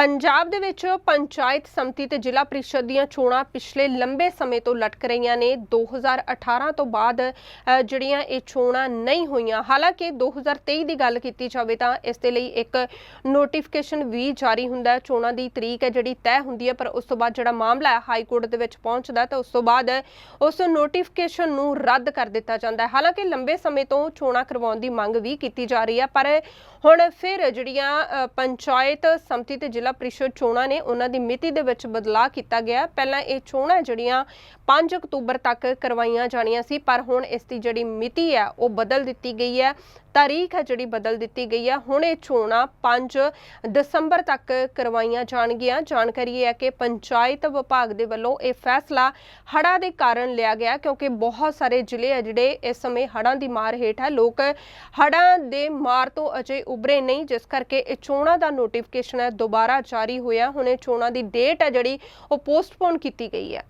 ਪੰਜਾਬ ਦੇ ਵਿੱਚ ਪੰਚਾਇਤ ਸੰਮਤੀ ਤੇ ਜ਼ਿਲ੍ਹਾ ਪ੍ਰੀਸ਼ਦ ਦੀਆਂ ਚੋਣਾਂ ਪਿਛਲੇ ਲੰਬੇ ਸਮੇਂ ਤੋਂ ਲਟਕ ਰਹੀਆਂ ਨੇ। 2018 ਤੋਂ ਬਾਅਦ ਜਿਹੜੀਆਂ ਇਹ ਚੋਣਾਂ ਨਹੀਂ ਹੋਈਆਂ। ਹਾਲਾਂਕਿ 2023 ਦੀ ਗੱਲ ਕੀਤੀ ਜਾਵੇ ਤਾਂ ਇਸ ਦੇ ਲਈ ਇੱਕ ਨੋਟੀਫਿਕੇਸ਼ਨ ਵੀ ਜਾਰੀ ਹੁੰਦਾ ਹੈ। ਚੋਣਾਂ ਦੀ ਤਰੀਕ ਹੈ ਜਿਹੜੀ ਤੈਅ ਹੁੰਦੀ ਹੈ, ਪਰ ਉਸ ਤੋਂ ਬਾਅਦ ਜਿਹੜਾ ਮਾਮਲਾ ਹੈ ਹਾਈ ਕੋਰਟ ਦੇ ਵਿੱਚ ਪਹੁੰਚਦਾ ਤਾਂ ਉਸ ਤੋਂ ਬਾਅਦ ਉਸ ਨੋਟੀਫਿਕੇਸ਼ਨ ਨੂੰ ਰੱਦ ਕਰ ਦਿੱਤਾ ਜਾਂਦਾ ਹੈ। ਹਾਲਾਂਕਿ ਲੰਬੇ ਸਮੇਂ ਤੋਂ ਚੋਣਾਂ ਕਰਵਾਉਣ ਦੀ ਮੰਗ ਵੀ ਕੀਤੀ ਜਾ ਰਹੀ ਹੈ, ਪਰ ਹੁਣ ਫਿਰ ਜਿਹੜੀਆਂ ਪੰਚਾਇਤ ਸੰਮਤੀ ਤੇ ਜ਼ਿਲ੍ਹਾ ਪ੍ਰੀਸ਼ਦ ਚੋਣਾਂ ਨੇ ਉਹਨਾਂ ਦੀ ਮਿਤੀ ਦੇ ਵਿੱਚ ਬਦਲਾਅ ਕੀਤਾ ਗਿਆ। ਪਹਿਲਾਂ ਇਹ ਚੋਣਾਂ ਜਿਹੜੀਆਂ 5 ਅਕਤੂਬਰ ਤੱਕ ਕਰਵਾਈਆਂ ਜਾਣੀਆਂ ਸੀ, ਪਰ ਹੁਣ ਇਸ ਦੀ ਜਿਹੜੀ ਮਿਤੀ ਹੈ, ਉਹ ਬਦਲ ਦਿੱਤੀ ਗਈ ਹੈ। ਤਾਰੀਖ ਹੈ ਜਿਹੜੀ ਬਦਲ ਦਿੱਤੀ ਗਈ ਹੈ। ਹੁਣ ਇਹ ਚੋਣਾਂ 5 ਦਸੰਬਰ ਤੱਕ ਕਰਵਾਈਆਂ ਜਾਣਗੀਆਂ। ਜਾਣਕਾਰੀ ਇਹ ਹੈ ਕਿ ਪੰਚਾਇਤ ਵਿਭਾਗ ਦੇ ਵੱਲੋਂ ਇਹ ਫੈਸਲਾ ਹੜ੍ਹਾਂ ਦੇ ਕਾਰਨ ਲਿਆ ਗਿਆ, ਕਿਉਂਕਿ ਬਹੁਤ ਸਾਰੇ ਜ਼ਿਲ੍ਹੇ ਆ ਜਿਹੜੇ ਇਸ ਸਮੇਂ ਹੜ੍ਹਾਂ ਦੀ ਮਾਰ ਹੇਠ ਹੈ। ਲੋਕ ਹੜ੍ਹਾਂ ਦੇ ਮਾਰ ਤੋਂ ਅਜੇ ਉਭਰੇ ਨਹੀਂ, ਜਿਸ ਕਰਕੇ ਇਹ ਚੋਣਾਂ ਦਾ ਨੋਟੀਫਿਕੇਸ਼ਨ ਹੈ, ਦੁਬਾਰਾ ਜਾਰੀ ਹੋਇਆ ਹੁਣ ਇਹ ਚੋਣਾਂ ਦੀ ਡੇਟ ਹੈ ਜਿਹੜੀ ਉਹ ਪੋਸਟਪੋਨ ਕੀਤੀ ਗਈ ਹੈ।